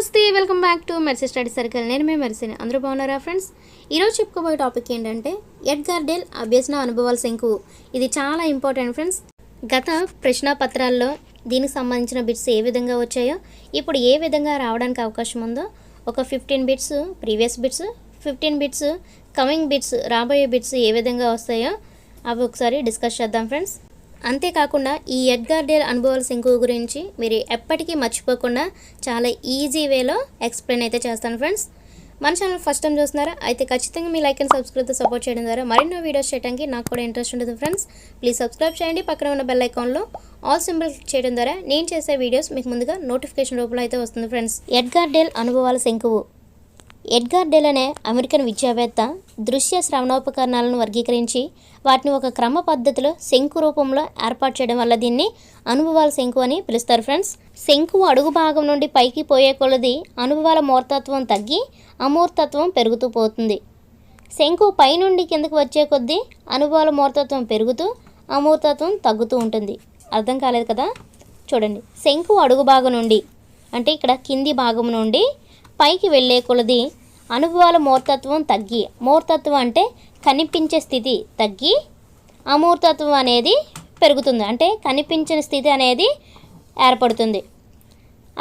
నమస్తే welcome back to Mercy study circle. నేను మీ మెర్సీని. అందరూ బాగున్నారా ఫ్రెండ్స్? ఈరోజు చెప్పుకోబోయే టాపిక్ ఏంటంటే ఎడ్గార్ డేల్ అభ్యసన అనుభవాల శంకు. ఇది చాలా ఇంపార్టెంట్ ఫ్రెండ్స్. గత ప్రశ్నాపత్రాల్లో దీనికి సంబంధించిన బిట్స్ ఏ విధంగా వచ్చాయో ఇప్పుడు ఏ విధంగా రావడానికి అవకాశం ఉందో ఒక fifteen bits previous bits fifteen bits coming bits రాబోయే బిట్స్ ఏ విధంగా వస్తాయో అవి ఒకసారి డిస్కస్ చేద్దాం ఫ్రెండ్స్. అంతేకాకుండా ఈ ఎడ్గార్ డేల్ అనుభవాల శంకు గురించి మీరు ఎప్పటికీ మర్చిపోకుండా చాలా ఈజీ వేలో ఎక్స్ప్లెయిన్ అయితే చేస్తాను ఫ్రెండ్స్. మన ఛానల్ ఫస్ట్ టైం చూస్తున్నారా? అయితే ఖచ్చితంగా మీ లైక్ అండ్ సబ్స్క్రైబ్తో సపోర్ట్ చేయడం ద్వారా మరిన్నో వీడియోస్ చేయడానికి నాకు కూడా ఇంట్రెస్ట్ ఉంటుంది ఫ్రెండ్స్. ప్లీజ్ సబ్స్క్రైబ్ చేయండి. పక్కన ఉన్న బెల్ ఐకాన్లో ఆల్ సింబల్ క్లిక్ చేయడం ద్వారా నేను చేసే వీడియోస్ మీకు ముందుగా నోటిఫికేషన్ రూపంలో అయితే వస్తుంది ఫ్రెండ్స్. ఎడ్గార్ డేల్ అనుభవాల శంకువు. ఎడ్గార్ డెల్ అనే అమెరికన్ విద్యావేత్త దృశ్య శ్రవణోపకరణాలను వర్గీకరించి వాటిని ఒక క్రమ పద్ధతిలో శంకు రూపంలో ఏర్పాటు చేయడం వల్ల దీన్ని అనుభవాల శంకు అని పిలుస్తారు ఫ్రెండ్స్. శంకు అడుగు భాగం నుండి పైకి పోయే కొలది అనుభవాల మూర్తత్వం తగ్గి అమూర్తత్వం పెరుగుతూ పోతుంది. శంకు పైనుండి కిందకు వచ్చే కొద్దీ అనుభవాల మూర్తత్వం పెరుగుతూ అమూర్తత్వం తగ్గుతూ ఉంటుంది. అర్థం కాలేదు కదా? చూడండి. శంకు అడుగు భాగం నుండి అంటే ఇక్కడ కింది భాగం నుండి పైకి వెళ్ళే కొలది అనుభవాల మూర్తత్వం తగ్గి మూర్తత్వం అంటే కనిపించే స్థితి తగ్గి అమూర్తత్వం అనేది పెరుగుతుంది. అంటే కనిపించిన స్థితి అనేది ఏర్పడుతుంది.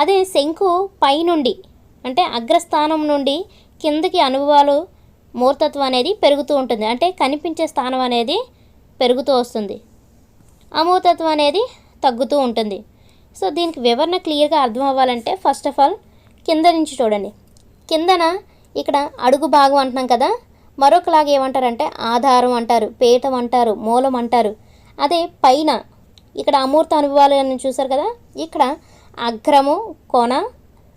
అదే శంకు పైనుండి అంటే అగ్రస్థానం నుండి కిందకి అనుభవాలు మూర్తత్వం అనేది పెరుగుతూ ఉంటుంది. అంటే కనిపించే స్థానం అనేది పెరుగుతూ వస్తుంది. అమూర్తత్వం అనేది తగ్గుతూ ఉంటుంది. సో దీనికి వివరణ క్లియర్గా అర్థం అవ్వాలంటే ఫస్ట్ ఆఫ్ ఆల్ కింద నుంచి చూడండి. కిందన ఇక్కడ అడుగు భాగం అంటున్నాం కదా మరొకలాగా ఏమంటారంటే ఆధారం అంటారు పీఠం అంటారు మూలం అంటారు. అదే పైన ఇక్కడ అమూర్త అనుభవాలు అని చూసారు కదా ఇక్కడ అగ్రము కొన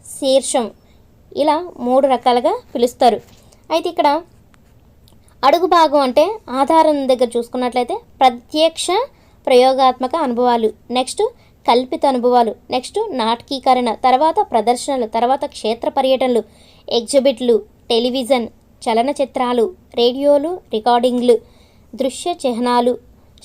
శీర్షం ఇలా మూడు రకాలుగా పిలుస్తారు. అయితే ఇక్కడ అడుగు భాగం అంటే ఆధారం దగ్గర చూసుకున్నట్లయితే ప్రత్యక్ష ప్రయోగాత్మక అనుభవాలు. నెక్స్ట్ కల్పిత అనుభవాలు. నెక్స్ట్ నాటకీకరణ తర్వాత ప్రదర్శనలు తర్వాత క్షేత్ర పర్యటనలు ఎగ్జిబిట్లు టెలివిజన్ చలనచిత్రాలు రేడియోలు రికార్డింగ్లు దృశ్య చిహ్నాలు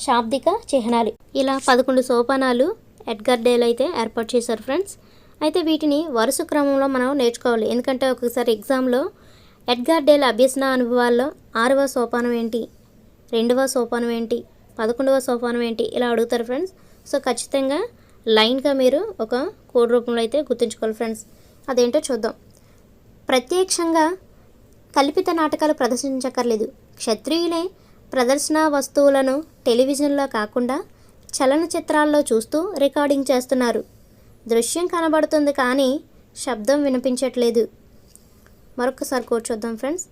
శాబ్దిక చిహ్నాలు. ఇలా పదకొండు సోపానాలు ఎడ్గర్ డేల్ అయితే ఏర్పాటు చేశారు ఫ్రెండ్స్. అయితే వీటిని వరుస క్రమంలో మనం నేర్చుకోవాలి. ఎందుకంటే ఒకసారి ఎగ్జామ్లో ఎడ్గార్ డేల అభ్యసన అనుభవాల్లో ఆరవ సోపానం ఏంటి రెండవ సోపానం ఏంటి పదకొండవ సోపానం ఏంటి ఇలా అడుగుతారు ఫ్రెండ్స్. సో ఖచ్చితంగా లైన్గా మీరు ఒక కోడ్ రూపంలో అయితే గుర్తుంచుకోవాలి ఫ్రెండ్స్. అదేంటో చూద్దాం. ప్రత్యక్షంగా కల్పిత నాటకాలు ప్రదర్శించక్కర్లేదు. క్షత్రియులే ప్రదర్శన వస్తువులను టెలివిజన్లో కాకుండా చలనచిత్రాల్లో చూస్తూ రికార్డింగ్ చేస్తున్నారు. దృశ్యం కనబడుతుంది కానీ శబ్దం వినిపించట్లేదు. మరొకసారి కోడ్ చూద్దాం ఫ్రెండ్స్.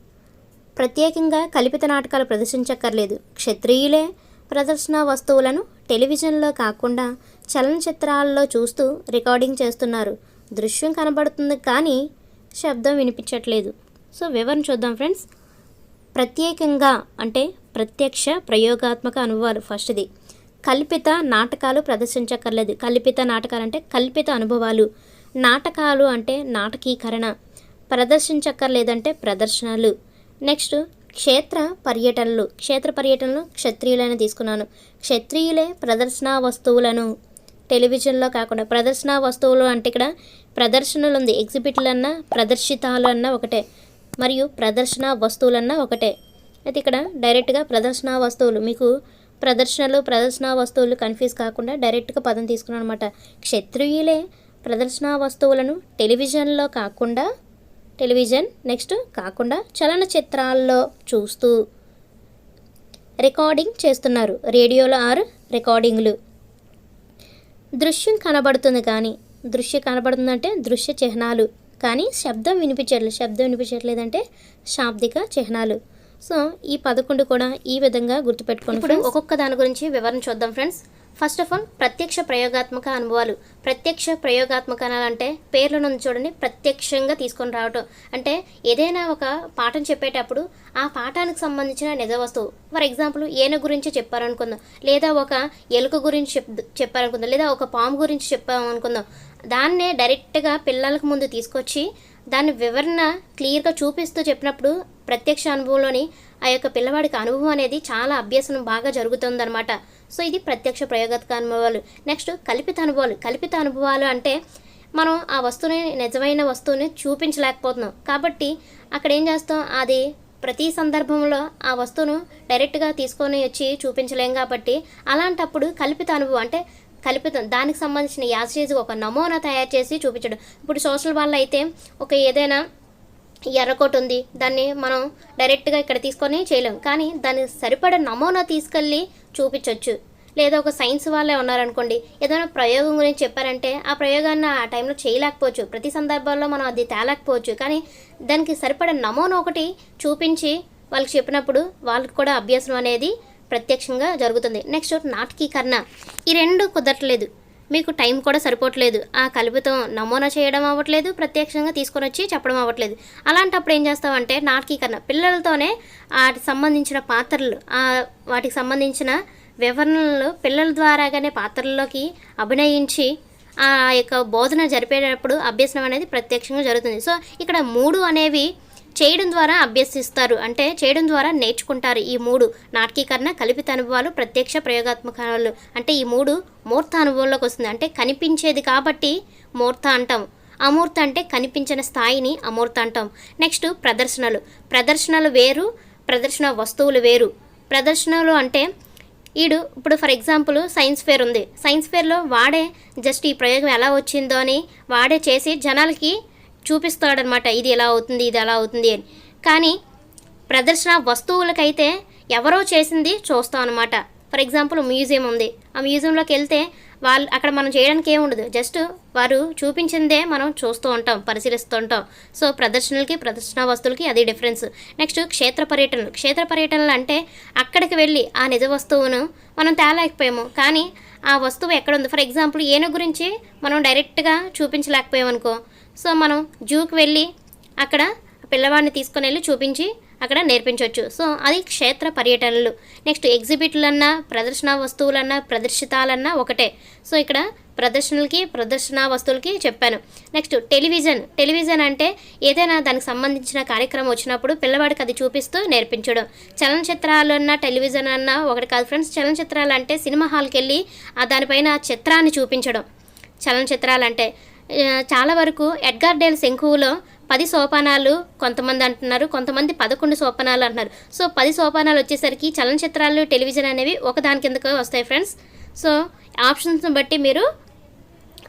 ప్రత్యేకంగా కల్పిత నాటకాలు ప్రదర్శించక్కర్లేదు. క్షత్రియులే ప్రదర్శన వస్తువులను టెలివిజన్లో కాకుండా చలనచిత్రాల్లో చూస్తూ రికార్డింగ్ చేస్తున్నారు. దృశ్యం కనబడుతుంది కానీ శబ్దం వినిపించట్లేదు. సో వివరణ చూద్దాం ఫ్రెండ్స్. ప్రత్యేకంగా అంటే ప్రత్యక్ష ప్రయోగాత్మక అనుభవాలు ఫస్ట్ది. కల్పిత నాటకాలు ప్రదర్శించక్కర్లేదు. కల్పిత నాటకాలు అంటే కల్పిత అనుభవాలు. నాటకాలు అంటే నాటకీకరణ. ప్రదర్శించక్కర్లేదంటే ప్రదర్శనలు. నెక్స్ట్ క్షేత్ర పర్యటనలు. క్షేత్ర పర్యటనలు క్షత్రియులని తీసుకున్నాను. క్షత్రియులే ప్రదర్శన వస్తువులను టెలివిజన్లో కాకుండా ప్రదర్శన వస్తువులు అంటే ఇక్కడ ప్రదర్శనలు ఉంది ఎగ్జిబిట్లు అన్నా ప్రదర్శితాలు అన్నా ఒకటే. మరియు ప్రదర్శన వస్తువులన్నా ఒకటే. అయితే ఇక్కడ డైరెక్ట్గా ప్రదర్శన వస్తువులు మీకు ప్రదర్శనలు ప్రదర్శన వస్తువులు కన్ఫ్యూజ్ కాకుండా డైరెక్ట్గా పదం తీసుకున్నాను అనమాట క్షత్రియులే ప్రదర్శన వస్తువులను టెలివిజన్లో కాకుండా టెలివిజన్ నెక్స్ట్ కాకుండా చలనచిత్రాల్లో చూస్తూ రికార్డింగ్ చేస్తున్నారు. రేడియోలో ఆరు రికార్డింగ్లు. దృశ్యం కనబడుతుంది కానీ దృశ్యం కనబడుతుందంటే దృశ్య చిహ్నాలు. కానీ శబ్దం వినిపించట్లేదు శబ్దం వినిపించట్లేదంటే శాబ్దిక చిహ్నాలు. సో ఈ పదకొండు కూడా ఈ విధంగా గుర్తుపెట్టుకోండి ఇప్పుడు ఒక్కొక్క దాని గురించి వివరణ చూద్దాం ఫ్రెండ్స్ ఫస్ట్ ఆఫ్ ఆల్ ప్రత్యక్ష ప్రయోగాత్మక అనుభవాలు. ప్రత్యక్ష ప్రయోగాత్మక అంటే పేర్లో నుంచి చూడండి ప్రత్యక్షంగా తీసుకొని రావటం. అంటే ఏదైనా ఒక పాఠం చెప్పేటప్పుడు ఆ పాఠానికి సంబంధించిన నిజ వస్తువు. ఫర్ ఎగ్జాంపుల్ ఏనుగు గురించి చెప్పారనుకుందాం. లేదా ఒక ఎలుక గురించి చెప్ చెప్పారనుకుందాం. లేదా ఒక పాము గురించి చెప్పామనుకుందాం. దాన్నే డైరెక్ట్గా పిల్లలకు ముందు తీసుకొచ్చి దాని వివరణ క్లియర్గా చూపిస్తూ చెప్పినప్పుడు ప్రత్యక్ష అనుభవంలోని ఆ యొక్క పిల్లవాడికి అనుభవం అనేది చాలా అభ్యాసం బాగా జరుగుతుందన్నమాట. సో ఇది ప్రత్యక్ష ప్రయోగాత్మక అనుభవాలు నెక్స్ట్ కల్పిత అనుభవాలు కల్పిత అనుభవాలు అంటే మనం ఆ వస్తువుని నిజమైన వస్తువుని చూపించలేకపోతున్నాం. కాబట్టి అక్కడ ఏం చేస్తాం? అది ప్రతి సందర్భంలో ఆ వస్తువును డైరెక్ట్గా తీసుకొని వచ్చి చూపించలేం కాబట్టి అలాంటప్పుడు కల్పిత అనుభవం అంటే కల్పితం. దానికి సంబంధించిన యాసేజ్ ఒక నమూనా తయారు చేసి చూపించడం. ఇప్పుడు సోషల్ వాళ్ళు అయితే ఒక ఏదైనా ఎర్రకోట ఉంది దాన్ని మనం డైరెక్ట్గా ఇక్కడ తీసుకొని చేయలేం. కానీ దాన్ని సరిపడే నమూనా తీసుకెళ్ళి చూపించవచ్చు లేదా ఒక సైన్స్ వాళ్ళే ఉన్నారనుకోండి. ఏదైనా ప్రయోగం గురించి చెప్పారంటే ఆ ప్రయోగాన్ని ఆ టైంలో చేయలేకపోవచ్చు. ప్రతి సందర్భాల్లో మనం అది తేలేకపోవచ్చు. కానీ దానికి సరిపడే నమూనా ఒకటి చూపించి వాళ్ళకి చెప్పినప్పుడు వాళ్ళకి కూడా అభ్యాసం అనేది ప్రత్యక్షంగా జరుగుతుంది. నెక్స్ట్ నాటకీకరణ. ఈ రెండు కుదరట్లేదు. మీకు టైం కూడా సరిపోవట్లేదు. ఆ కలుపుతో నమూనా చేయడం అవ్వట్లేదు ప్రత్యక్షంగా తీసుకొని వచ్చి చెప్పడం అవ్వట్లేదు. అలాంటప్పుడు ఏం చేస్తామంటే నాటకీకరణ. పిల్లలతోనే వాటికి సంబంధించిన పాత్రలు వాటికి సంబంధించిన వివరణలు పిల్లల ద్వారాగానే పాత్రల్లోకి అభినయించి ఆ యొక్క బోధన జరిపేటప్పుడు అభ్యసనం అనేది ప్రత్యక్షంగా జరుగుతుంది. సో ఇక్కడ మూడు అనేవి చేయడం ద్వారా అభ్యసిస్తారు. అంటే చేయడం ద్వారా నేర్చుకుంటారు. ఈ మూడు నాటకీకరణ కల్పిత అనుభవాలు ప్రత్యక్ష ప్రయోగాత్మకాలు. అంటే ఈ మూడు మూర్త అనుభవంలోకి వస్తుంది. అంటే కనిపించేది కాబట్టి మూర్త అంటాం. అమూర్త అంటే కనిపించిన స్థాయిని అమూర్త అంటాం. నెక్స్ట్ ప్రదర్శనలు. ప్రదర్శనలు వేరు ప్రదర్శన వస్తువులు వేరు. ప్రదర్శనలు అంటే ఈడు ఇప్పుడు ఫర్ ఎగ్జాంపుల్ సైన్స్ ఫేర్ ఉంది. సైన్స్ ఫేర్లో వాడే జస్ట్ ఈ ప్రయోగం ఎలా వచ్చిందో అని వాడే చేసి జనాలకి చూపిస్తాడనమాట ఇది ఎలా అవుతుంది ఇది ఎలా అవుతుంది అని. కానీ ప్రదర్శన వస్తువులకైతే ఎవరో చేసింది చూస్తాం అనమాట ఫర్ ఎగ్జాంపుల్ మ్యూజియం ఉంది. ఆ మ్యూజియంలోకి వెళ్తే వాళ్ళు అక్కడ మనం చేయడానికి ఏమి ఉండదు. జస్ట్ వారు చూపించిందే మనం చూస్తూ ఉంటాం పరిశీలిస్తూ ఉంటాం. సో ప్రదర్శనలకి ప్రదర్శన వస్తువులకి అది డిఫరెన్స్. నెక్స్ట్ క్షేత్ర పర్యటనలు. క్షేత్ర పర్యటనలు అంటే అక్కడికి వెళ్ళి ఆ నిజ వస్తువును మనం తేలేకపోయాము. కానీ ఆ వస్తువు ఎక్కడ ఉంది? ఫర్ ఎగ్జాంపుల్ ఏనుగు గురించి మనం డైరెక్ట్గా చూపించలేకపోయాం అనుకో సో మనం జూకి వెళ్ళి అక్కడ పిల్లవాడిని తీసుకొని వెళ్ళి చూపించి అక్కడ నేర్పించవచ్చు సో అది క్షేత్ర పర్యటనలు. నెక్స్ట్ ఎగ్జిబిట్లన్నా ప్రదర్శన వస్తువులన్నా ప్రదర్శితాలన్నా ఒకటే. సో ఇక్కడ ప్రదర్శనలకి ప్రదర్శన వస్తువులకి చెప్పాను. Next television. టెలివిజన్ అంటే ఏదైనా దానికి సంబంధించిన కార్యక్రమం వచ్చినప్పుడు పిల్లవాడికి అది చూపిస్తూ నేర్పించడం. చలనచిత్రాలు అన్నా టెలివిజన్ అన్నా ఒకటి కాదు ఫ్రెండ్స్. చలనచిత్రాలు అంటే సినిమా హాల్కి వెళ్ళి ఆ దానిపైన చిత్రాన్ని చూపించడం. చలనచిత్రాలు అంటే చాలా వరకు ఎడ్గార్ డేల్ శంకువులో పది సోపానాలు కొంతమంది అంటున్నారు కొంతమంది పదకొండు సోపానాలు అంటున్నారు. సో పది సోపానాలు వచ్చేసరికి చలనచిత్రాలు టెలివిజన్ అనేవి ఒకదాని కిందకు వస్తాయి ఫ్రెండ్స్. సో ఆప్షన్స్ని బట్టి మీరు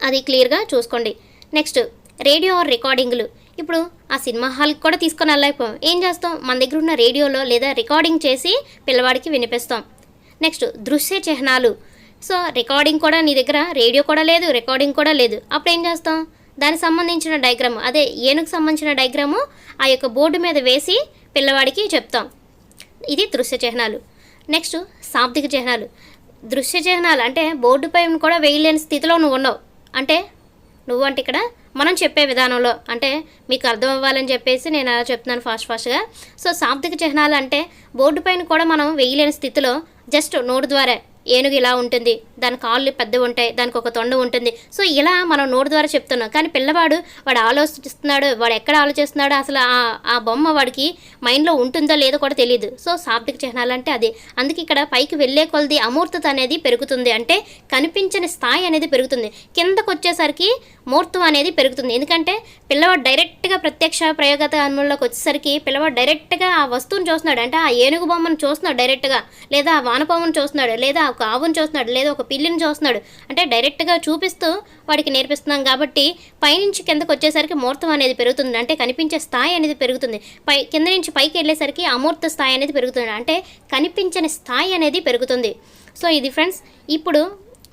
అది క్లియర్గా చూసుకోండి. నెక్స్ట్ రేడియో ఆర్ రికార్డింగ్లు. ఇప్పుడు ఆ సినిమా హాల్కి కూడా తీసుకొని వెళ్ళలేకపోయాం. ఏం చేస్తాం? మన దగ్గర ఉన్న రేడియోలో లేదా రికార్డింగ్ చేసి పిల్లవాడికి వినిపిస్తాం. నెక్స్ట్ దృశ్య చిహ్నాలు. సో రికార్డింగ్ కూడా నీ దగ్గర రేడియో కూడా లేదు రికార్డింగ్ కూడా లేదు. అప్పుడు ఏం చేస్తాం? దానికి సంబంధించిన డయాగ్రామ్ అదే ఏనుగు సంబంధించిన డయాగ్రాము ఆ యొక్క బోర్డు మీద వేసి పిల్లవాడికి చెప్తాం. ఇది దృశ్య చిహ్నాలు. నెక్స్ట్ శాబ్దిక చిహ్నాలు. దృశ్య చిహ్నాలు అంటే బోర్డుపై కూడా వేయలేని స్థితిలో నువ్వు ఉన్నావు. అంటే నువ్వు అంటే ఇక్కడ మనం చెప్పే విధానంలో అంటే మీకు అర్థం అవ్వాలని చెప్పేసి నేను అలా చెప్తున్నాను ఫాస్ట్ ఫాస్ట్గా. సో శాబ్దిక చిహ్నాలు అంటే బోర్డు పైన కూడా మనం వేయలేని స్థితిలో జస్ట్ నోటు ద్వారా ఏనుగు ఇలా ఉంటుంది దాని కాళ్ళు పెద్దవి ఉంటాయి దానికి ఒక తొండ ఉంటుంది. సో ఇలా మనం నోటి ద్వారా చెప్తున్నాం. కానీ పిల్లవాడు వాడు ఆలోచిస్తున్నాడు వాడు ఎక్కడ ఆలోచిస్తున్నాడో అసలు ఆ ఆ బొమ్మ వాడికి మైండ్లో ఉంటుందో లేదో కూడా తెలియదు సో శాబ్దిక చిహ్నాలు అంటే అది. అందుకే ఇక్కడ పైకి వెళ్ళే కొలది అమూర్తత అనేది పెరుగుతుంది. అంటే కనిపించని స్థాయి అనేది పెరుగుతుంది. కిందకు వచ్చేసరికి మూర్తం అనేది పెరుగుతుంది. ఎందుకంటే పిల్లవాడు డైరెక్ట్గా ప్రత్యక్ష ప్రయోగత అనుభవంలోకి వచ్చేసరికి పిల్లవాడు డైరెక్ట్గా ఆ వస్తువుని చూస్తున్నాడు. అంటే ఆ ఏనుగు బొమ్మను చూస్తున్నాడు డైరెక్ట్గా. లేదా ఆ వానపామును చూస్తున్నాడు. లేదా ఒక ఆవును చూస్తున్నాడు లేదా ఒక పిల్లిని చూస్తున్నాడు. అంటే డైరెక్ట్గా చూపిస్తూ వాడికి నేర్పిస్తున్నాం కాబట్టి పైనుంచి కిందకు వచ్చేసరికి మూర్తం అనేది పెరుగుతుంది. అంటే కనిపించే స్థాయి అనేది పెరుగుతుంది. పై కింద నుంచి పైకి వెళ్ళేసరికి అమూర్త స్థాయి అనేది పెరుగుతుంది. అంటే కనిపించని స్థాయి అనేది పెరుగుతుంది. సో ఇది ఫ్రెండ్స్ ఇప్పుడు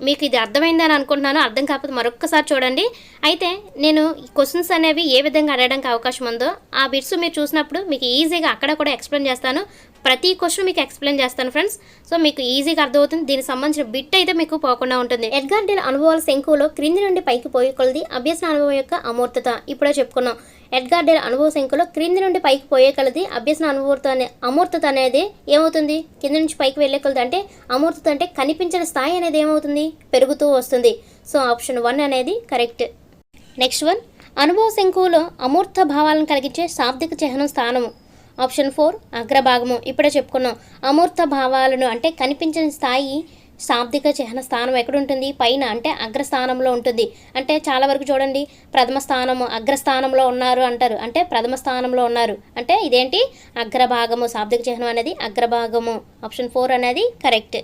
మీకు ఇది అర్థమైందని అనుకుంటున్నాను. అర్థం కాకపోతే మరొక్కసారి చూడండి. అయితే నేను ఈ క్వశ్చన్స్ అనేవి ఏ విధంగా అడగడానికి అవకాశం ఉందో ఆ బిట్స్ మీరు చూసినప్పుడు మీకు ఈజీగా అక్కడ కూడా ఎక్స్ప్లెయిన్ చేస్తాను. ప్రతి క్వశ్చన్ మీకు ఎక్స్ప్లెయిన్ చేస్తాను ఫ్రెండ్స్ సో మీకు ఈజీగా అర్థమవుతుంది. దీనికి సంబంధించిన బిట్ అయితే మీకు పోకుండా ఉంటుంది. ఎడ్గార్ డేల్ అనుభవాల శంకులో క్రింది నుండి పైకి పోయే కొలది అభ్యసన అనుభవం యొక్క అమూర్తత. ఇప్పుడే చెప్పుకున్నాం. ఎడ్గార్డెల్ అనుభవ శంకులో క్రింది నుండి పైకి పోయే కొలది అభ్యసన అనుభూత అనే అమూర్తత అనేది ఏమవుతుంది? కింద నుంచి పైకి వెళ్ళే కొలది అంటే అమూర్తత అంటే కనిపించిన స్థాయి అనేది ఏమవుతుంది? పెరుగుతూ వస్తుంది. సో ఆప్షన్ వన్ అనేది కరెక్ట్ నెక్స్ట్ వన్ అనుభవ శంకువులో అమూర్త భావాలను కలిగించే శాబ్దిక చిహ్నం స్థానము. ఆప్షన్ ఫోర్ అగ్రభాగము. ఇప్పుడే చెప్పుకున్నాం. అమూర్త భావాలను అంటే కనిపించని స్థాయి శాబ్దిక చిహ్న స్థానం ఎక్కడుంటుంది? పైన అంటే అగ్రస్థానంలో ఉంటుంది. అంటే చాలా వరకు చూడండి. ప్రథమ స్థానము అగ్రస్థానంలో ఉన్నారు అంటారు. అంటే ప్రథమ స్థానంలో ఉన్నారు. అంటే ఇదేంటి? అగ్రభాగము. శాబ్దిక చిహ్నం అనేది అగ్రభాగము. ఆప్షన్ ఫోర్ అనేది కరెక్ట్.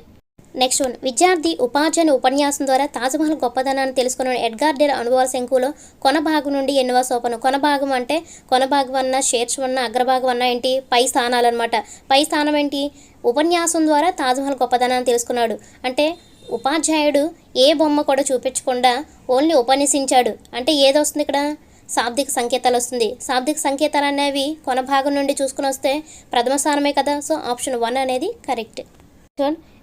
Next one. విద్యార్థి ఉపాధ్యాయుని ఉపన్యాసం ద్వారా తాజ్మహల్ గొప్పదనాన్ని తెలుసుకున్న ఎడ్గార్ డేల్ అనుభవాల శంకులో కొన భాగం నుండి ఎన్నవ సోపనం. కొన భాగం అంటే కొన భాగం అన్న షేర్స్ అన్న అగ్రభాగం అన్న ఏంటి? పై స్థానాలు అనమాట పై స్థానం ఏంటి? ఉపన్యాసం ద్వారా తాజ్మహల్ గొప్పదనాన్ని తెలుసుకున్నాడు. అంటే ఉపాధ్యాయుడు ఏ బొమ్మ కూడా చూపించకుండా ఓన్లీ ఉపన్యసించాడు. అంటే ఏదొస్తుంది ఇక్కడ? శాబ్దిక సంకేతాలు వస్తుంది. శాబ్దిక సంకేతాలు అనేవి కొన భాగం నుండి చూసుకుని వస్తే ప్రథమ స్థానమే కదా? సో ఆప్షన్ వన్ అనేది కరెక్ట్.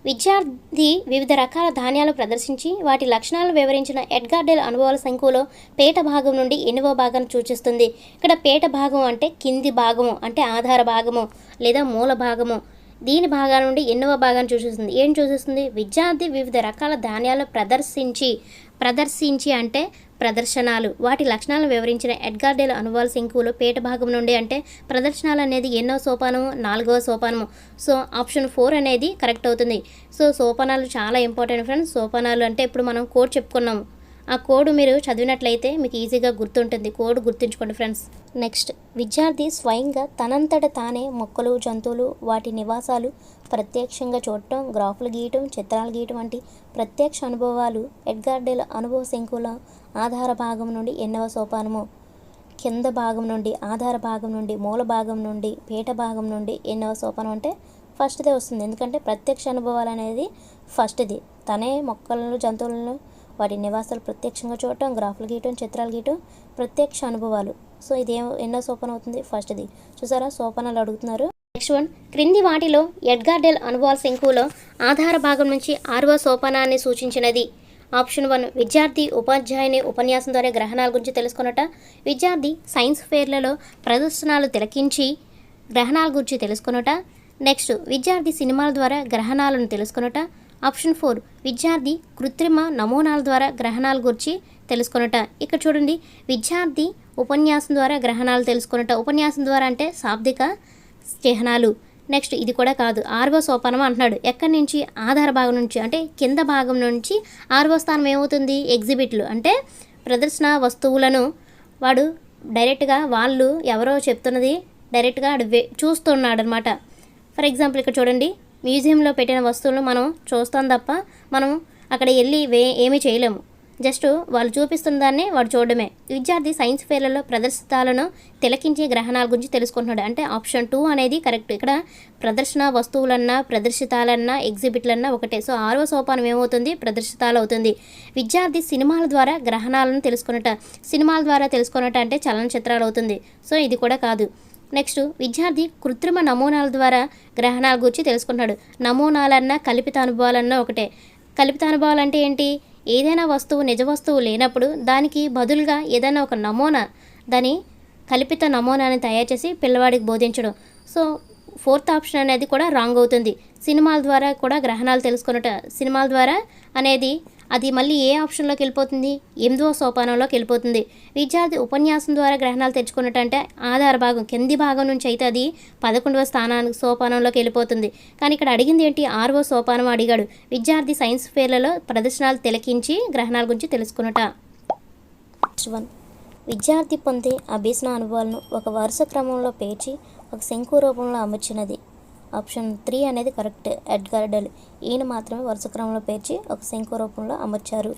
విద్యార్థి వివిధ రకాల ధాన్యాలు ప్రదర్శించి వాటి లక్షణాలను వివరించిన ఎడ్గార్డెల్ అనుభవాల సంఖ్యలో పేట భాగం నుండి ఎనిమివ భాగాన్ని సూచిస్తుంది. ఇక్కడ పేట భాగం అంటే కింది భాగము అంటే ఆధార భాగము లేదా మూల భాగము. దీని భాగాల నుండి ఎన్నవ భాగాన్ని సూచిస్తుంది. ఏం సూచిస్తుంది? విద్యార్థి వివిధ రకాల ధాన్యాలు ప్రదర్శించి ప్రదర్శించి అంటే ప్రదర్శనలు. వాటి లక్షణాలను వివరించిన ఎడ్గార్డేల అనువాల్ శంకువులు పేట భాగం నుండి అంటే ప్రదర్శనలు అనేది ఎన్నో సోపానము నాలుగవ సోపానము. సో ఆప్షన్ ఫోర్ అనేది కరెక్ట్ అవుతుంది. సో సోపానాలు చాలా ఇంపార్టెంట్ ఫ్రెండ్స్. సోపానాలు అంటే ఇప్పుడు మనం కోడ్ చెప్పుకున్నాము. ఆ కోడ్ మీరు చదివినట్లయితే మీకు ఈజీగా గుర్తుంటుంది. కోడ్ గుర్తుంచుకోండి ఫ్రెండ్స్. నెక్స్ట్. విద్యార్థి స్వయంగా తనంతట తానే మొక్కలు జంతువులు వాటి నివాసాలు ప్రత్యక్షంగా చూడటం గ్రాఫులు గీయటం చిత్రాలు గీయటం వంటి ప్రత్యక్ష అనుభవాలు ఎడ్గార్డేల అనుభవ శంకుల ఆధార భాగం నుండి ఎన్నవ సోపానము? కింద భాగం నుండి ఆధార భాగం నుండి మూల భాగం నుండి పీఠ భాగం నుండి ఎన్నవ సోపానం అంటే ఫస్ట్దే వస్తుంది. ఎందుకంటే ప్రత్యక్ష అనుభవాలు అనేది ఫస్ట్ది. తనే మొక్కలను జంతువులను వాటి నివాసాలు ప్రత్యక్షంగా చూడటం గ్రాఫ్లు గీయటం చిత్రాలు గీయటం ప్రత్యక్ష అనుభవాలు. సో ఇది ఎన్నో సోపానం అవుతుంది? ఫస్ట్ది. చూసారా? సోపానాలు అడుగుతున్నారు. నెక్స్ట్ వన్ క్రింది వాటిలో ఎడ్గార్డెల్ అనుభవాల శంకులో ఆధార భాగం నుంచి ఆరవ సోపానాన్ని సూచించినది. ఆప్షన్ వన్ విద్యార్థి ఉపాధ్యాయుని ఉపన్యాసం ద్వారా గ్రహణాల గురించి తెలుసుకున్నట విద్యార్థి సైన్స్ ఫేర్లలో ప్రదర్శనలు తిలకించి గ్రహణాల గురించి తెలుసుకున్నట నెక్స్ట్ విద్యార్థి సినిమాల ద్వారా గ్రహణాలను తెలుసుకున్నట ఆప్షన్ ఫోర్ విద్యార్థి కృత్రిమ నమూనాల ద్వారా గ్రహణాల గురించి తెలుసుకొనట. ఇక్కడ చూడండి విద్యార్థి ఉపన్యాసం ద్వారా గ్రహణాలు తెలుసుకొనట. ఉపన్యాసం ద్వారా అంటే శాబ్దిక చిహ్నాలు. నెక్స్ట్ ఇది కూడా కాదు. ఆరవ సోపానం అంటున్నాడు. ఎక్కడి నుంచి? ఆధార భాగం నుంచి. అంటే కింద భాగం నుంచి. ఆరవ స్థానం ఏమవుతుంది? ఎగ్జిబిట్లు. అంటే ప్రదర్శన వస్తువులను వాడు డైరెక్ట్గా వాళ్ళు ఎవరో చెప్తున్నది డైరెక్ట్గా వాడు వే- చూస్తున్నాడు అనమాట ఫర్ ఎగ్జాంపుల్ ఇక్కడ చూడండి. మ్యూజియంలో పెట్టిన వస్తువులను మనం చూస్తాం తప్ప మనం అక్కడ వెళ్ళి వే ఏమీ చేయలేము. జస్ట్ వాళ్ళు చూపిస్తున్న దాన్ని వాడు చూడడమే. విద్యార్థి సైన్స్ ఫేర్లలో ప్రదర్శితాలను తిలకించే గ్రహణాల గురించి తెలుసుకుంటున్నాడు. అంటే ఆప్షన్ టూ అనేది కరెక్ట్. ఇక్కడ ప్రదర్శన వస్తువులన్నా ప్రదర్శితాలన్నా ఎగ్జిబిట్లన్నా ఒకటే. సో ఆరవ సోపానం ఏమవుతుంది? ప్రదర్శితాలు అవుతుంది. విద్యార్థి సినిమాల ద్వారా గ్రహణాలను తెలుసుకున్నట సినిమాల ద్వారా తెలుసుకున్నట అంటే చలనచిత్రాలు అవుతుంది. సో ఇది కూడా కాదు. నెక్స్ట్ విద్యార్థి కృత్రిమ నమూనాల ద్వారా గ్రహణాల గురించి తెలుసుకుంటాడు నమూనాలన్నా కల్పిత అనుభవాలన్నా ఒకటే. కల్పిత అనుభవాలు అంటే ఏంటి? ఏదైనా వస్తువు నిజ వస్తువు లేనప్పుడు దానికి బదులుగా ఏదైనా ఒక నమూనా దాని కల్పిత నమూనాని తయారు చేసి పిల్లవాడికి బోధించడం. సో ఫోర్త్ ఆప్షన్ అనేది కూడా రాంగ్ అవుతుంది. సినిమాల ద్వారా కూడా గ్రహణాలు తెలుసుకున్నట సినిమాల ద్వారా అనేది అది మళ్ళీ ఏ ఆప్షన్లోకి వెళ్ళిపోతుంది? ఎనిమిదవ సోపానంలోకి వెళ్ళిపోతుంది. విద్యార్థి ఉపన్యాసం ద్వారా గ్రహణాలు తెచ్చుకున్నట్టంటే ఆధార భాగం కింది భాగం నుంచి అయితే అది పదకొండవ స్థానానికి సోపానంలోకి వెళ్ళిపోతుంది. కానీ ఇక్కడ అడిగింది ఏంటి? ఆరవ సోపానం అడిగాడు. విద్యార్థి సైన్స్ ఫేర్లలో ప్రదర్శనలు తిలకించి గ్రహణాల గురించి తెలుసుకున్నట వన్ విద్యార్థి పొందే అభ్యసన అనుభవాలను ఒక వరుస క్రమంలో పేర్చి ఒక శంకు రూపంలో అమర్చినది. ఆప్షన్ త్రీ అనేది కరెక్ట్. ఎడ్గార్డెల్ ఈయన మాత్రమే వరుస క్రమంలో పేర్చి ఒక శంకు రూపంలో అమర్చారు.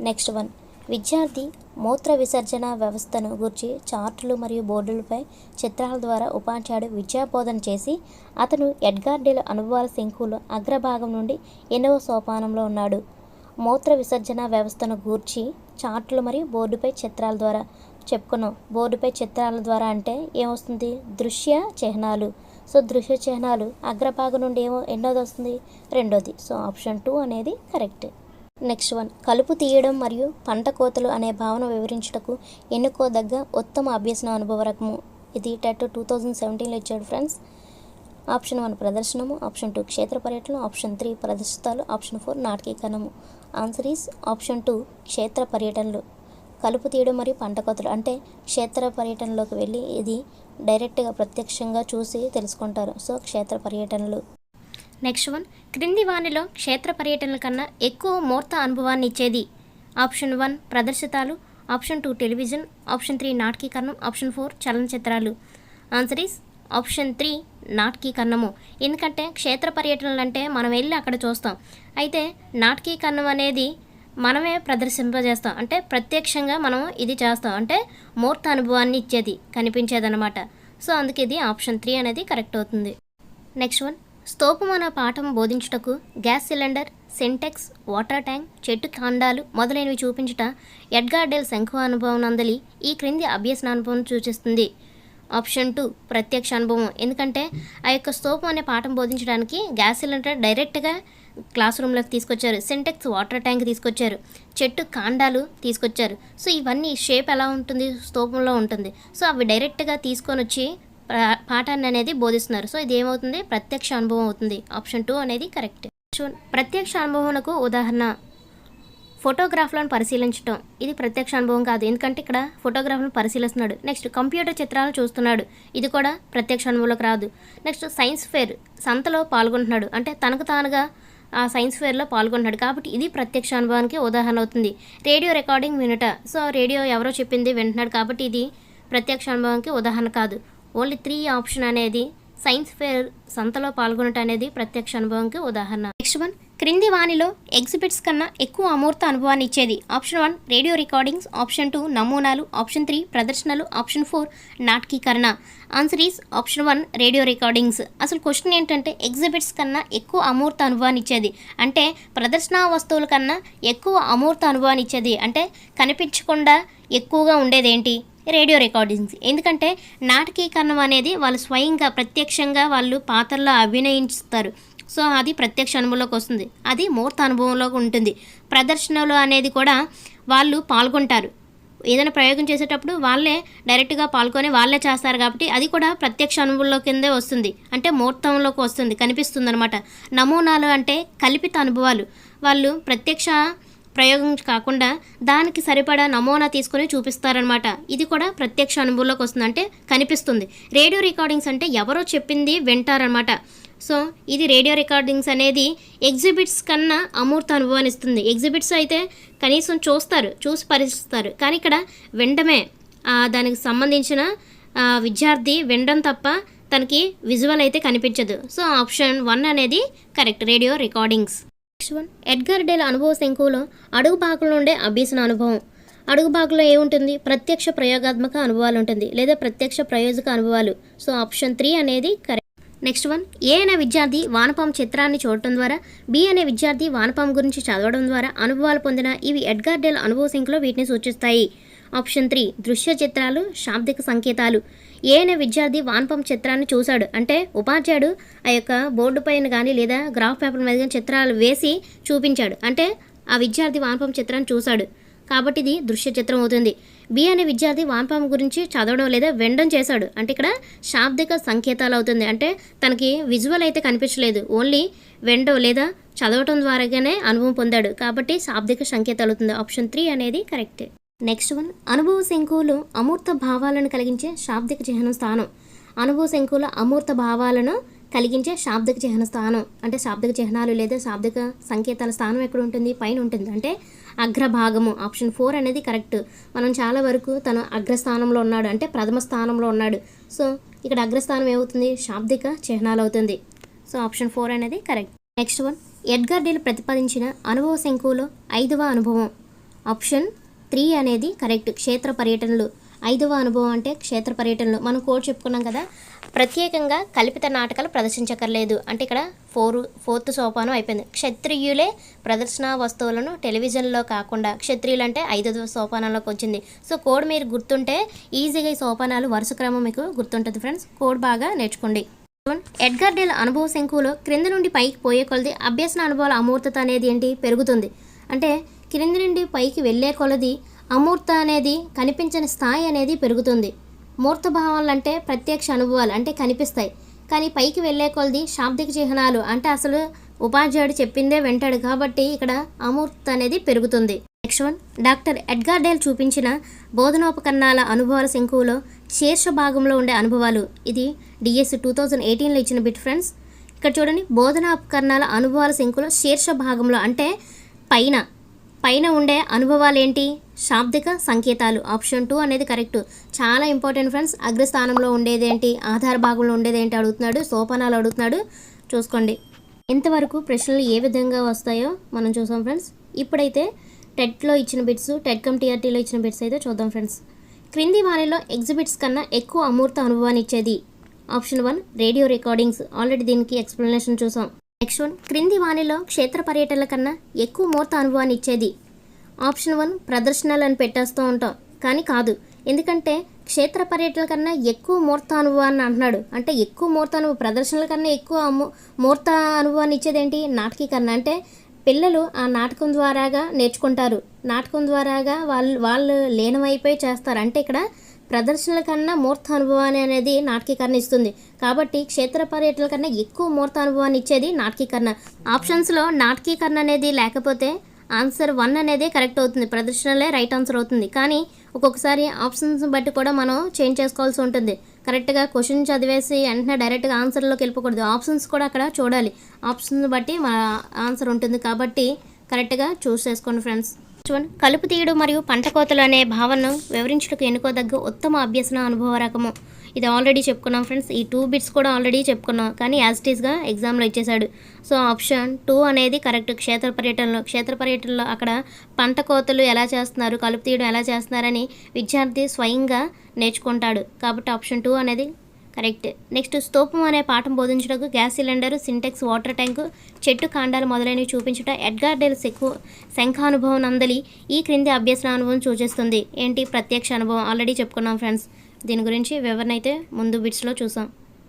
Next one. విద్యార్థి మూత్ర విసర్జన వ్యవస్థను గురించి చార్టులు మరియు బోర్డులపై చిత్రాల ద్వారా ఉపాధ్యాయుడు విద్యాబోధన చేసి అతను ఎడ్గార్డెల్ అనుభవాల శంకులో అగ్రభాగం నుండి ఎన్నవ సోపానంలో ఉన్నాడు. మూత్ర విసర్జన వ్యవస్థను గూర్చి చార్టులు మరియు బోర్డుపై చిత్రాల ద్వారా చెప్పుకున్నాం. బోర్డుపై చిత్రాల ద్వారా అంటే ఏమొస్తుంది? దృశ్య చిహ్నాలు. సో దృశ్య చిహ్నాలు అగ్రభాగం నుండి ఏమో ఎన్నోది వస్తుంది? రెండోది. సో ఆప్షన్ టూ అనేది కరెక్ట్. Next one. కలుపు తీయడం మరియు పంట కోతలు అనే భావన వివరించుటకు ఎన్నుకోదగ్గ ఉత్తమ అభ్యసన అనుభవ రకము. ఇది టెట్ టూ థౌజండ్ సెవెంటీన్లో ఇచ్చాడు ఫ్రెండ్స్. ఆప్షన్ వన్ ప్రదర్శనము ఆప్షన్ టూ క్షేత్ర పర్యటన ఆప్షన్ త్రీ ప్రదర్శితాలు ఆప్షన్ ఫోర్ నాటకీకరణము. ఆన్సర్ ఈస్ ఆప్షన్ టూ క్షేత్ర పర్యటనలు. కలుపు తీయడం మరియు పంట కోతలు అంటే క్షేత్ర పర్యటనలోకి వెళ్ళి ఇది డైరెక్ట్గా ప్రత్యక్షంగా చూసి తెలుసుకుంటారు. సో క్షేత్ర పర్యటనలు. నెక్స్ట్ వన్ క్రింది వాణిలో క్షేత్ర పర్యటనల కన్నా ఎక్కువ మూర్త అనుభవాన్ని ఇచ్చేది. Option one ప్రదర్శితాలు. Option two television. Option three నాటకీకరణం. Option four చలనచిత్రాలు. ఆన్సర్ ఈస్ ఆప్షన్ త్రీ నాటకీకరణము. ఎందుకంటే క్షేత్ర పర్యటనలు అంటే మనం వెళ్ళి అక్కడ చూస్తాం. అయితే నాటకీకరణం అనేది మనమే ప్రదర్శింపజేస్తాం. అంటే ప్రత్యక్షంగా మనం ఇది చేస్తాం. అంటే మూర్త అనుభవాన్ని ఇచ్చేది కనిపించేదన్నమాట. సో అందుకే ఇది ఆప్షన్ త్రీ అనేది కరెక్ట్ అవుతుంది. Next one. స్తోపం అనే పాఠం బోధించుటకు gas cylinder Sintex water tank చెట్టు కాండాలు మొదలైనవి చూపించుట ఎడ్గార్డెల్ శంఖు అనుభవం నందలి ఈ క్రింది అభ్యసన అనుభవం సూచిస్తుంది. ఆప్షన్ టూ ప్రత్యక్ష అనుభవం. ఎందుకంటే ఆ యొక్క స్తోపం అనే పాఠం బోధించడానికి గ్యాస్ సిలిండర్ డైరెక్ట్గా క్లాస్ రూమ్లోకి తీసుకొచ్చారు. సింటెక్స్ వాటర్ ట్యాంక్ తీసుకొచ్చారు. చెట్టు కాండాలు తీసుకొచ్చారు. సో ఇవన్నీ షేప్ ఎలా ఉంటుంది? స్తూపంలో ఉంటుంది. సో అవి డైరెక్ట్గా తీసుకొని వచ్చి పాఠాన్ని అనేది బోధిస్తున్నారు. సో ఇది ఏమవుతుంది ప్రత్యక్ష అనుభవం అవుతుంది. ఆప్షన్ టూ అనేది కరెక్ట్. ప్రత్యక్ష అనుభవంకు ఉదాహరణ. ఫోటోగ్రాఫ్లను పరిశీలించడం ఇది ప్రత్యక్ష అనుభవం కాదు. ఎందుకంటే ఇక్కడ ఫోటోగ్రాఫ్లను పరిశీలిస్తున్నాడు. నెక్స్ట్ కంప్యూటర్ చిత్రాలను చూస్తున్నాడు. ఇది కూడా ప్రత్యక్ష అనుభవంలోకి రాదు. నెక్స్ట్ సైన్స్ ఫేర్ సంతలో పాల్గొంటున్నాడు. అంటే తనకు తానుగా ఆ సైన్స్ ఫేర్లో పాల్గొన్నాడు. కాబట్టి ఇది ప్రత్యక్ష అనుభవానికి ఉదాహరణ అవుతుంది. రేడియో రికార్డింగ్ వినుట సో రేడియో ఎవరో చెప్పింది వింటున్నాడు కాబట్టి ఇది ప్రత్యక్ష అనుభవానికి ఉదాహరణ కాదు. ఓన్లీ త్రీ ఆప్షన్ అనేది సైన్స్ ఫేర్ సంతలో పాల్గొనటం అనేది ప్రత్యక్ష అనుభవంకి ఉదాహరణ. Next one. క్రింది వాణిలో ఎగ్జిబిట్స్ కన్నా ఎక్కువ అమూర్త అనుభవాన్ని ఇచ్చేది. Option one radio recordings. Option two నమూనాలు. ఆప్షన్ త్రీ ప్రదర్శనలు. Option four నాటకీకరణ. Answer is option one radio recordings అసలు క్వశ్చన్ ఏంటంటే ఎగ్జిబిట్స్ కన్నా ఎక్కువ అమూర్త అనుభవాన్ని ఇచ్చేది. అంటే ప్రదర్శనా వస్తువుల కన్నా ఎక్కువ అమూర్త అనుభవాన్ని ఇచ్చేది. అంటే కనిపించకుండా ఎక్కువగా ఉండేదేంటి? రేడియో రికార్డింగ్స్ ఎందుకంటే నాటకీకరణం అనేది వాళ్ళు స్వయంగా ప్రత్యక్షంగా వాళ్ళు పాత్రలో అభినయిస్తారు. సో అది ప్రత్యక్ష అనుభవంలోకి వస్తుంది. అది మూర్త అనుభవంలోకి ఉంటుంది. ప్రదర్శనలు అనేది కూడా వాళ్ళు పాల్గొంటారు. ఏదైనా ప్రయోగం చేసేటప్పుడు వాళ్ళే డైరెక్ట్గా పాల్గొని వాళ్ళే చేస్తారు కాబట్టి అది కూడా ప్రత్యక్ష అనుభవంలో కిందే వస్తుంది. అంటే ముహూర్తంలోకి వస్తుంది కనిపిస్తుంది అనమాట నమూనాలు అంటే కల్పిత అనుభవాలు. వాళ్ళు ప్రత్యక్ష ప్రయోగం కాకుండా దానికి సరిపడా నమూనా తీసుకొని చూపిస్తారనమాట ఇది కూడా ప్రత్యక్ష అనుభవంలోకి వస్తుంది. అంటే కనిపిస్తుంది. రేడియో రికార్డింగ్స్ అంటే ఎవరో చెప్పింది వింటారనమాట సో ఇది రేడియో రికార్డింగ్స్ అనేది ఎగ్జిబిట్స్ కన్నా అమూర్త అనుభవాన్ని ఇస్తుంది. ఎగ్జిబిట్స్ అయితే కనీసం చూస్తారు చూసి పరిశీలిస్తారు. కానీ ఇక్కడ వినడమే దానికి సంబంధించిన విద్యార్థి వినడం తప్ప తనకి విజువల్ అయితే కనిపించదు. సో ఆప్షన్ వన్ అనేది correct radio recordings. Next one Edgar Dale అనుభవ శంకువులో అడుగు భాగంలో ఉండే అభ్యసన అనుభవం. అడుగు భాగంలో ఏముంటుంది? ప్రత్యక్ష ప్రయోగాత్మక అనుభవాలు ఉంటుంది లేదా ప్రత్యక్ష ప్రయోజక అనుభవాలు. సో ఆప్షన్ త్రీ అనేది కరెక్ట్. నెక్స్ట్ వన్ ఏ అనే విద్యార్థి వానపాము చిత్రాన్ని చూడటం ద్వారా బి అనే విద్యార్థి వానపాము గురించి చదవడం ద్వారా అనుభవాలు పొందిన ఇవి ఎడ్గార్డెల్ అనుభవ సింక్లో వీటిని సూచిస్తాయి. ఆప్షన్ త్రీ దృశ్య చిత్రాలు శాబ్దిక సంకేతాలు. ఏ అనే విద్యార్థి వానపం చిత్రాన్ని చూశాడు. అంటే ఉపాధ్యాయుడు ఆ యొక్క బోర్డు పైన కానీ లేదా గ్రాఫ్ పేపర్ మీద కానీ చిత్రాలు వేసి చూపించాడు. అంటే ఆ విద్యార్థి వానపం చిత్రాన్ని చూశాడు. కాబట్టి ఇది దృశ్య చిత్రం అవుతుంది. బి అనే విద్యార్థి వానపాము గురించి చదవడం లేదా వినడం చేశాడు. అంటే ఇక్కడ శాబ్దిక సంకేతాలు అవుతుంది అంటే తనకి విజువల్ అయితే కనిపించలేదు. ఓన్లీ వినడం లేదా చదవటం ద్వారాగానే అనుభవం పొందాడు. కాబట్టి శాబ్దిక సంకేతాలు అవుతుంది ఆప్షన్ త్రీ అనేది కరెక్ట్. Next one. అనుభవ శంకువులు అమూర్త భావాలను కలిగించే శాబ్దిక చిహ్నం స్థానం. అనుభవ శంకువుల అమూర్త భావాలను కలిగించే శాబ్దిక చిహ్న స్థానం. అంటే శాబ్దిక చిహ్నాలు లేదా శాబ్దిక సంకేతాల స్థానం ఎక్కడ ఉంటుంది? పైన ఉంటుంది. అంటే అగ్రభాగము. ఆప్షన్ ఫోర్ అనేది కరెక్ట్. మనం చాలా వరకు తను అగ్రస్థానంలో ఉన్నాడు. అంటే ప్రథమ స్థానంలో ఉన్నాడు. సో ఇక్కడ అగ్రస్థానం ఏమవుతుంది? శాబ్దిక చిహ్నాలు అవుతుంది సో ఆప్షన్ ఫోర్ అనేది correct. Next one. Edgar Dale ప్రతిపాదించిన అనుభవ శంకువులో ఐదవ అనుభవం. ఆప్షన్ త్రీ అనేది కరెక్ట్. క్షేత్ర పర్యటనలు. ఐదవ అనుభవం అంటే క్షేత్ర పర్యటనలు. మనం కోడ్ చెప్పుకున్నాం కదా ప్రత్యేకంగా కల్పిత నాటకాలు ప్రదర్శించక్కర్లేదు. అంటే ఇక్కడ ఫోర్ ఫోర్త్ సోపానం అయిపోయింది. క్షత్రియులే ప్రదర్శన వస్తువులను టెలివిజన్లో కాకుండా క్షత్రియులు అంటే ఐదవ సోపానంలోకి వచ్చింది. సో కోడ్ మీరు గుర్తుంటే ఈజీగా ఈ సోపానాలు వరుస క్రమం మీకు గుర్తుంటుంది ఫ్రెండ్స్. కోడ్ బాగా నేర్చుకోండి. ఎడ్గార్ డెల్ అనుభవ శంకువులో క్రింద నుండి పైకి పోయే కొలది అభ్యసన అనుభవాల అమూర్తత అనేది ఏంటి? పెరుగుతుంది. అంటే క్రింది నుండి పైకి వెళ్ళే కొలది అమూర్త అనేది కనిపించని స్థాయి అనేది పెరుగుతుంది. మూర్త భావాలు అంటే ప్రత్యక్ష అనుభవాలు అంటే కనిపిస్తాయి. కానీ పైకి వెళ్ళే కొలది శాబ్దిక చిహ్నాలు. అంటే అసలు ఉపాధ్యాయుడు చెప్పిందే వింటాడు కాబట్టి ఇక్కడ అమూర్త అనేది పెరుగుతుంది. Next one doctor Edgar Dale చూపించిన బోధనోపకరణాల అనుభవాల శంకువులో శీర్ష భాగంలో ఉండే అనుభవాలు. ఇది డిఎస్ టూ థౌజండ్ ఎయిటీన్లో ఇచ్చిన బిట్ ఫ్రెండ్స్. ఇక్కడ చూడండి బోధనోపకరణాల అనుభవాల శంకులో శీర్ష భాగంలో అంటే పైన పైన ఉండే అనుభవాలు ఏంటి శాబ్దిక సంకేతాలు. ఆప్షన్ టూ అనేది కరెక్ట్. చాలా ఇంపార్టెంట్ ఫ్రెండ్స్. అగ్రస్థానంలో ఉండేదేంటి? ఆధార భాగంలో ఉండేదేంటి? అడుగుతున్నాడు. సోపానాలు అడుగుతున్నాడు. చూసుకోండి. ఇంతవరకు ప్రశ్నలు ఏ విధంగా వస్తాయో మనం చూసాం ఫ్రెండ్స్. ఇప్పుడైతే టెట్లో ఇచ్చిన బిట్స్ టెట్కమ్ టీఆర్టీలో ఇచ్చిన బిట్స్ అయితే చూద్దాం ఫ్రెండ్స్. క్రింది వారిలో ఎగ్జిబిట్స్ కన్నా ఎక్కువ అమూర్త అనుభవాన్ని ఇచ్చేది. Option one radio recordings. Already దీనికి ఎక్స్ప్లెనేషన్ చూసాం. నెక్స్ట్ వన్ క్రింది వాణిలో క్షేత్ర పర్యటనల కన్నా ఎక్కువ మూర్త అనుభవాన్ని ఇచ్చేది. ఆప్షన్ వన్ ప్రదర్శనలను పెట్టేస్తూ ఉంటాం. కానీ కాదు. ఎందుకంటే క్షేత్ర పర్యటనల కన్నా ఎక్కువ మూర్త అనుభవాన్ని అంటున్నాడు. అంటే ఎక్కువ మూర్త అనుభవం ప్రదర్శనల కన్నా ఎక్కువ అము- మూర్త అనుభవాన్ని ఇచ్చేది ఏంటి నాటకీకరణ. అంటే పిల్లలు ఆ నాటకం ద్వారాగా నేర్చుకుంటారు. నాటకం ద్వారాగా వాళ్ళు వాళ్ళు లీనమైపోయి చేస్తారు. అంటే ఇక్కడ ప్రదర్శనల కన్నా మూర్త అనుభవాన్ని అనేది నాటకీకరణ ఇస్తుంది. కాబట్టి క్షేత్ర పర్యటనల కన్నా ఎక్కువ మూర్త అనుభవాన్ని ఇచ్చేది నాటకీకరణ ఆప్షన్స్లో నాటకీకరణ అనేది లేకపోతే ఆన్సర్ వన్ అనేది కరెక్ట్ అవుతుంది. ప్రదర్శనలే రైట్ ఆన్సర్ అవుతుంది. కానీ ఒక్కొక్కసారి ఆప్షన్స్ బట్టి కూడా మనం చేంజ్ చేసుకోవాల్సి ఉంటుంది. కరెక్ట్గా క్వశ్చన్ చదివేసి వెంటనే డైరెక్ట్గా ఆన్సర్లోకి వెళ్ళిపోకూడదు. ఆప్షన్స్ కూడా అక్కడ చూడాలి. ఆప్షన్స్ బట్టి మన ఆన్సర్ ఉంటుంది. కాబట్టి కరెక్ట్గా చూస్ చేసుకోండి ఫ్రెండ్స్. చూడండి కలుపు తీయడం మరియు పంట కోతలు అనే భావనను వివరించుటకు ఎన్నుకోదగ్గ ఉత్తమ అభ్యసన అనుభవ రకము. ఇది ఆల్రెడీ చెప్పుకున్నాం ఫ్రెండ్స్ ఈ టూ బిట్స్ కూడా ఆల్రెడీ చెప్పుకున్నాం. కానీ యాజ్ ఇట్ ఈస్గా ఎగ్జామ్లో ఇచ్చేశాడు. సో ఆప్షన్ టూ అనేది కరెక్ట్ క్షేత్ర పర్యటనలో క్షేత్ర పర్యటనలో అక్కడ పంట కోతలు ఎలా చేస్తున్నారు కలుపు తీయడం ఎలా చేస్తున్నారని విద్యార్థి స్వయంగా నేర్చుకుంటాడు. కాబట్టి ఆప్షన్ టూ అనేది కరెక్ట్. నెక్స్ట్ స్తూపం అనే పాఠం బోధించడానికి gas cylinder Sintex water tank చెట్టు కాండాలు మొదలైనవి చూపించుట ఎడ్గార్ డెల్ సెక్కు శంఖానుభవం నందలి ఈ క్రింది అభ్యసన అనుభవం సూచిస్తుంది ఏంటి? ప్రత్యక్ష అనుభవం. ఆల్రెడీ చెప్పుకున్నాం ఫ్రెండ్స్ దీని గురించి వివరణ అయితే ముందు బిట్స్లో చూసాం.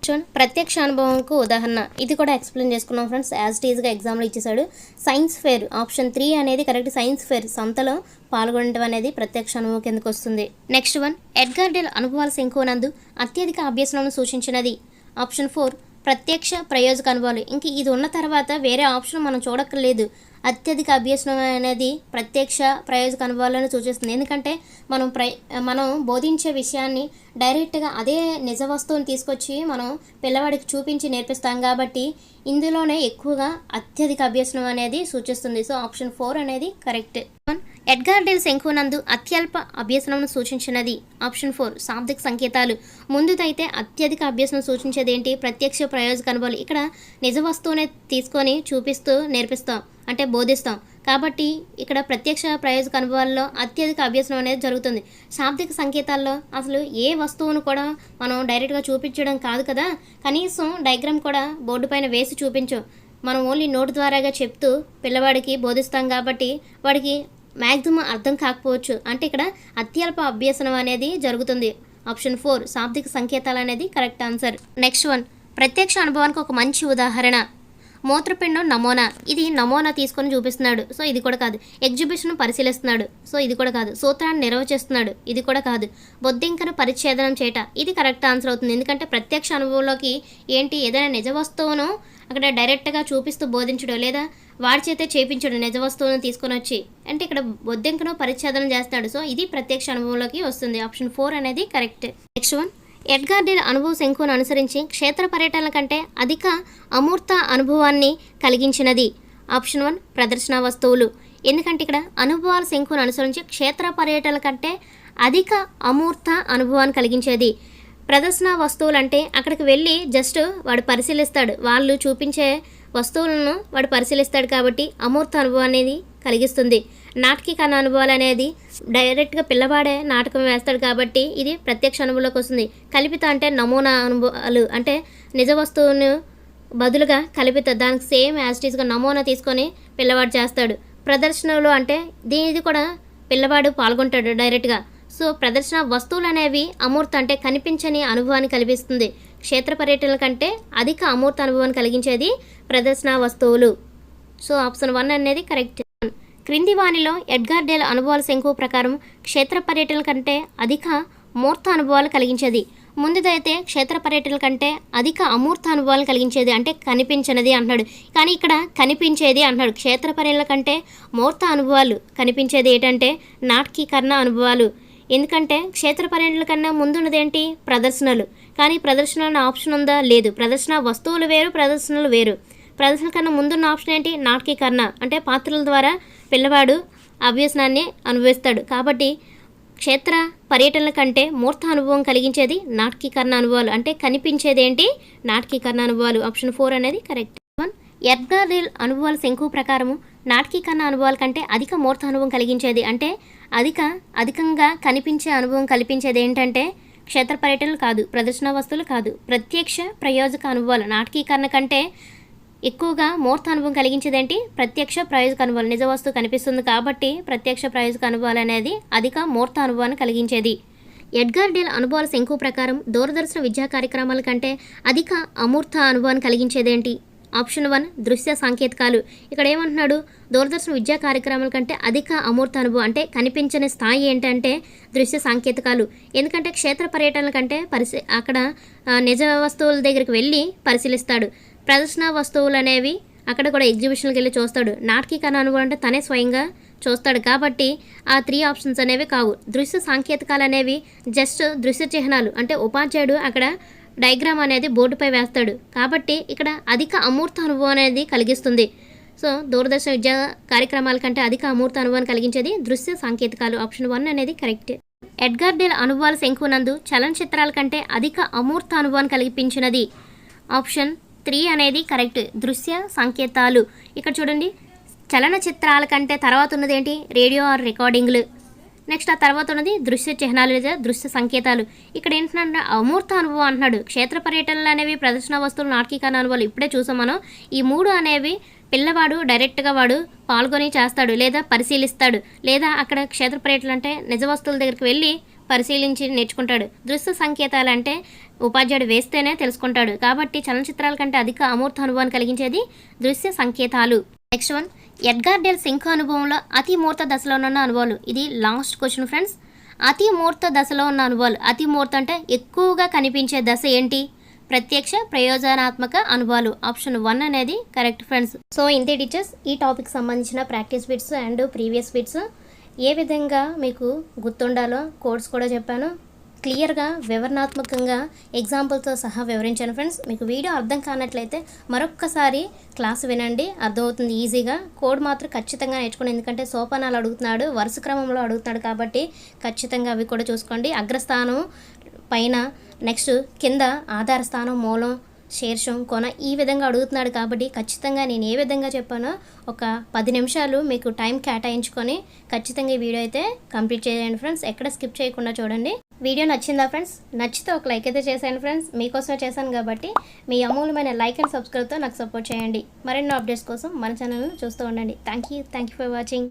చూడండి ప్రత్యక్ష అనుభవంకు ఉదాహరణ. ఇది కూడా ఎక్స్ప్లెయిన్ చేసుకున్నాం ఫ్రెండ్స్ యాజ్ టీజ్గా ఎగ్జామ్లో ఇచ్చేసాడు సైన్స్ ఫేర్ ఆప్షన్ త్రీ అనేది కరెక్ట్ సైన్స్ ఫేర్ సంతలో పాల్గొనడం అనేది ప్రత్యక్ష అనుభవం కిందకు వస్తుంది. నెక్స్ట్ వన్ ఎడ్గార్ డెల్ అనుభవాల శంకునందు అత్యధిక అభ్యసనం సూచించినది. ఆప్షన్ ఫోర్ ప్రత్యక్ష ప్రయోజక అనుభవాలు. ఇంక ఇది ఉన్న తర్వాత వేరే ఆప్షన్ మనం చూడక్కర్లేదు. అత్యధిక అభ్యసనం అనేది ప్రత్యక్ష ప్రయోజక అనుభవాలను సూచిస్తుంది. ఎందుకంటే మనం ప్రై మనం బోధించే విషయాన్ని డైరెక్ట్గా అదే నిజ వస్తువుని తీసుకొచ్చి మనం పిల్లవాడికి చూపించి నేర్పిస్తాం కాబట్టి ఇందులోనే ఎక్కువగా అత్యధిక అభ్యసనం అనేది సూచిస్తుంది. సో ఆప్షన్ ఫోర్ అనేది కరెక్ట్. ఎడ్గార్ డెల్ శంకునందు అత్యల్ప అభ్యసనం సూచించినది. ఆప్షన్ ఫోర్ శాబ్దిక సంకేతాలు. ముందుదైతే అత్యధిక అభ్యసనం సూచించేది ఏంటి ప్రత్యక్ష ప్రయోజక అనుభవాలు. ఇక్కడ నిజ వస్తువునే తీసుకొని చూపిస్తూ నేర్పిస్తాం. అంటే బోధిస్తాం. కాబట్టి ఇక్కడ ప్రత్యక్ష ప్రయోజక అనుభవాల్లో అత్యధిక అభ్యసనం అనేది జరుగుతుంది. శాబ్దిక సంకేతాల్లో అసలు ఏ వస్తువును కూడా మనం డైరెక్ట్గా చూపించడం కాదు కదా. కనీసం డయాగ్రామ్ కూడా బోర్డు పైన వేసి చూపించు. మనం ఓన్లీ నోటు ద్వారాగా చెప్తూ పిల్లవాడికి బోధిస్తాం కాబట్టి వాడికి మ్యాక్సిమం అర్థం కాకపోవచ్చు. అంటే ఇక్కడ అత్యల్ప అభ్యసనం అనేది జరుగుతుంది. ఆప్షన్ ఫోర్ శాబ్దిక సంకేతాలు అనేది కరెక్ట్ ఆన్సర్. నెక్స్ట్ వన్ ప్రత్యక్ష అనుభవానికి ఒక మంచి ఉదాహరణ. మూత్రపిండం నమూనా. ఇది నమూనా తీసుకొని చూపిస్తున్నాడు. సో ఇది కూడా కాదు. ఎగ్జిబిషన్ పరిశీలిస్తున్నాడు. సో ఇది కూడా కాదు. సూత్రాన్ని నిర్వచిస్తున్నాడు ఇది కూడా కాదు. బొద్దింకను పరిచ్ఛేదనం చేయట ఇది కరెక్ట్ ఆన్సర్ అవుతుంది. ఎందుకంటే ప్రత్యక్ష అనుభవంలోకి ఏంటి? ఏదైనా నిజ వస్తువును అక్కడ డైరెక్ట్గా చూపిస్తూ బోధించడం లేదా వాడి చేతే చేపించడం నిజ వస్తువును తీసుకొని వచ్చి. అంటే ఇక్కడ బొద్దింకను పరిచ్ఛేదనం చేస్తాడు సో ఇది ప్రత్యక్ష అనుభవంలోకి వస్తుంది. ఆప్షన్ ఫోర్ అనేది correct. Next one. Edgar Dale అనుభవ శంకును అనుసరించి క్షేత్ర పర్యటనల కంటే అధిక అమూర్త అనుభవాన్ని కలిగించినది. ఆప్షన్ వన్ ప్రదర్శన వస్తువులు. ఎందుకంటే ఇక్కడ అనుభవాల శంకును అనుసరించి క్షేత్ర పర్యటనల కంటే అధిక అమూర్త అనుభవాన్ని కలిగించేది. ప్రదర్శన వస్తువులు అంటే అక్కడికి వెళ్ళి జస్ట్ వాడు పరిశీలిస్తాడు. వాళ్ళు చూపించే వస్తువులను వాడు పరిశీలిస్తాడు కాబట్టి అమూర్త అనుభవం అనేది కలిగిస్తుంది. నాటకీకరణ అనుభవాలు అనేది డైరెక్ట్గా పిల్లవాడే నాటకం వేస్తాడు కాబట్టి ఇది ప్రత్యక్ష అనుభవంలోకి వస్తుంది. కల్పిత అంటే నమూనా అనుభవాలు అంటే నిజ వస్తువును బదులుగా కల్పిత దానికి సేమ్ యాజిటీస్గా నమూనా తీసుకొని పిల్లవాడు చేస్తాడు. ప్రదర్శనలు అంటే దీనిది కూడా పిల్లవాడు పాల్గొంటాడు డైరెక్ట్గా. సో ప్రదర్శన వస్తువులు అనేవి అమూర్త అంటే కనిపించని అనుభవాన్ని కల్పిస్తుంది క్షేత్ర పర్యటనల కంటే అధిక అమూర్త అనుభవాన్ని కలిగించేది ప్రదర్శన వస్తువులు. సో ఆప్షన్ వన్ అనేది కరెక్ట్. క్రింది వానిలో ఎడ్గార్డెల్ అనుభవాల శంకు ప్రకారం క్షేత్ర పర్యటనల కంటే అధిక మూర్త అనుభవాలు కలిగించేది. ముందుదైతే క్షేత్ర పర్యటనల కంటే అధిక అమూర్త అనుభవాలు కలిగించేది అంటే కనిపించనిది అంటున్నాడు. కానీ ఇక్కడ కనిపించేది అంటున్నాడు. క్షేత్ర పర్యటనల కంటే మూర్త అనుభవాలు కనిపించేది ఏంటంటే నాటకీకరణ అనుభవాలు. ఎందుకంటే క్షేత్ర పర్యటనల కన్నా ముందున్నదేంటి? ప్రదర్శనలు. కానీ ప్రదర్శన ఆప్షన్ ఉందా? లేదు. ప్రదర్శన వస్తువులు వేరు ప్రదర్శనలు వేరు. ప్రదర్శన కన్నా ముందున్న ఆప్షన్ ఏంటి? నాటకీకరణ. అంటే పాత్రల ద్వారా పిల్లవాడు అభ్యసనాన్ని అనుభవిస్తాడు. కాబట్టి క్షేత్ర పర్యటనల కంటే మూర్త అనుభవం కలిగించేది నాటకీకరణ అనుభవాలు. అంటే కనిపించేది ఏంటి? నాటకీకరణ అనుభవాలు. ఆప్షన్ ఫోర్ అనేది కరెక్ట్. వన్ ఎడ్గార్ అనుభవాల శంకు ప్రకారము నాటకీకరణ అనుభవాల కంటే అధిక మూర్త అనుభవం కలిగించేది. అంటే అధిక అధికంగా కనిపించే అనుభవం కల్పించేది ఏంటంటే క్షేత్ర పర్యటనలు కాదు ప్రదర్శన వస్తువులు కాదు. ప్రత్యక్ష ప్రయోజక అనుభవాలు. నాటకీకరణ కంటే ఎక్కువగా మూర్త అనుభవం కలిగించేదేంటి? ప్రత్యక్ష ప్రయోజక అనుభవాలు నిజ వస్తువు కనిపిస్తుంది కాబట్టి ప్రత్యక్ష ప్రయోజక అనుభవాలు అనేది అధిక మూర్త అనుభవాన్ని కలిగించేది. ఎడ్గార్ డేల్ అనుభవాల శంకు ప్రకారం దూరదర్శన విద్యా కార్యక్రమాల కంటే అధిక అమూర్త అనుభవాన్ని కలిగించేదేంటి? ఆప్షన్ వన్ దృశ్య సాంకేతికాలు. ఇక్కడ ఏమంటున్నాడు? దూరదర్శన విద్యా కార్యక్రమాల కంటే అధిక అమూర్త అనుభవం అంటే కనిపించని స్థాయి ఏంటంటే దృశ్య సాంకేతికాలు. ఎందుకంటే క్షేత్ర పర్యటనల కంటే పరిశీ అక్కడ నిజ వస్తువుల దగ్గరికి వెళ్ళి పరిశీలిస్తాడు. ప్రదర్శన వస్తువులు అనేవి అక్కడ కూడా ఎగ్జిబిషన్కి వెళ్ళి చూస్తాడు. నాటకీకరణ అనుభవం అంటే తనే స్వయంగా చూస్తాడు. కాబట్టి ఆ త్రీ ఆప్షన్స్ అనేవి కావు. దృశ్య సాంకేతికాలు అనేవి జస్ట్ దృశ్య చిహ్నాలు. అంటే ఉపాధ్యాయుడు అక్కడ డయాగ్రామ్ అనేది బోర్డుపై వేస్తాడు. కాబట్టి ఇక్కడ అధిక అమూర్త అనుభవం అనేది కలిగిస్తుంది. సో దూరదర్శన విద్యా కార్యక్రమాల కంటే అధిక అమూర్త అనుభవాన్ని కలిగించేది దృశ్య సాంకేతికాలు. ఆప్షన్ వన్ అనేది కరెక్ట్ ఎడ్గార్ డేల్ అనుభవాల శంకునందు చలనచిత్రాల కంటే అధిక అమూర్త అనుభవాన్ని కలిగించినది ఆప్షన్ త్రీ అనేది కరెక్ట్. దృశ్య సంకేతాలు. ఇక్కడ చూడండి. చలనచిత్రాల కంటే తర్వాత ఉన్నది ఏంటి? Radio or రికార్డింగ్లు. నెక్స్ట్ ఆ తర్వాత ఉన్నది దృశ్య చిహ్నాలు లేదా దృశ్య సంకేతాలు. ఇక్కడ ఏంటంటే అమూర్త అనుభవం అంటున్నాడు. క్షేత్ర పర్యటనలు అనేవి ప్రదర్శన వస్తువులు నాటకీకరణ అనుభవాలు ఇప్పుడే చూసాం మనం. ఈ మూడు అనేవి పిల్లవాడు డైరెక్ట్గా వాడు పాల్గొని చేస్తాడు లేదా పరిశీలిస్తాడు. లేదా అక్కడ క్షేత్ర పర్యటనలు అంటే నిజ వస్తువుల దగ్గరికి వెళ్ళి పరిశీలించి నేర్చుకుంటాడు. దృశ్య సంకేతాలు అంటే ఉపాధ్యాయుడు వేస్తేనే తెలుసుకుంటాడు. కాబట్టి చలనచిత్రాల కంటే అధిక అమూర్త అనుభవాన్ని కలిగించేది దృశ్య సంకేతాలు. నెక్స్ట్ వన్ ఎడ్గార్ డెల్ సింక్ అనుభవంలో అతి మూర్త దశలో ఉన్న అనుభవాలు. ఇది లాస్ట్ క్వశ్చన్ ఫ్రెండ్స్. అతి మూర్త దశలో ఉన్న అనుభవాలు. అతి మూర్త అంటే ఎక్కువగా కనిపించే దశ ఏంటి? ప్రత్యక్ష ప్రయోజనాత్మక అనుభవాలు. ఆప్షన్ వన్ అనేది కరెక్ట్ ఫ్రెండ్స్. సో ఇంతే టీచర్స్. ఈ టాపిక్ సంబంధించిన practice bits and previous bits ఏ విధంగా మీకు గుర్తుండాలో కోడ్స్ కూడా చెప్పాను. క్లియర్గా వివరణాత్మకంగా ఎగ్జాంపుల్తో సహా వివరించాను ఫ్రెండ్స్. మీకు వీడియో అర్థం కానట్లయితే మరొక్కసారి క్లాస్ వినండి. అర్థమవుతుంది ఈజీగా. కోడ్ మాత్రం ఖచ్చితంగా నేర్చుకోండి. ఎందుకంటే సోపానాలు అడుగుతున్నాడు వరుస క్రమంలో అడుగుతున్నాడు కాబట్టి ఖచ్చితంగా అవి కూడా చూసుకోండి. అగ్రస్థానం పైన నెక్స్ట్ కింద ఆధార స్థానం మూలం శీర్షం కొన ఈ విధంగా అడుగుతున్నాడు కాబట్టి ఖచ్చితంగా నేను ఏ విధంగా చెప్పానో ఒక పది నిమిషాలు మీకు టైం కేటాయించుకొని ఖచ్చితంగా ఈ వీడియో అయితే కంప్లీట్ చేయండి ఫ్రెండ్స్. ఎక్కడ స్కిప్ చేయకుండా చూడండి. వీడియో నచ్చిందా ఫ్రెండ్స్? నచ్చితే ఒక లైక్ అయితే చేశాను ఫ్రెండ్స్. మీకోసమే చేశాను కాబట్టి మీ అమూల్యమైన లైక్ అండ్ సబ్స్క్రైబ్తో నాకు సపోర్ట్ చేయండి. మరెన్నో అప్డేట్స్ కోసం మన ఛానల్ను చూస్తూ ఉండండి. Thank you thank you for watching.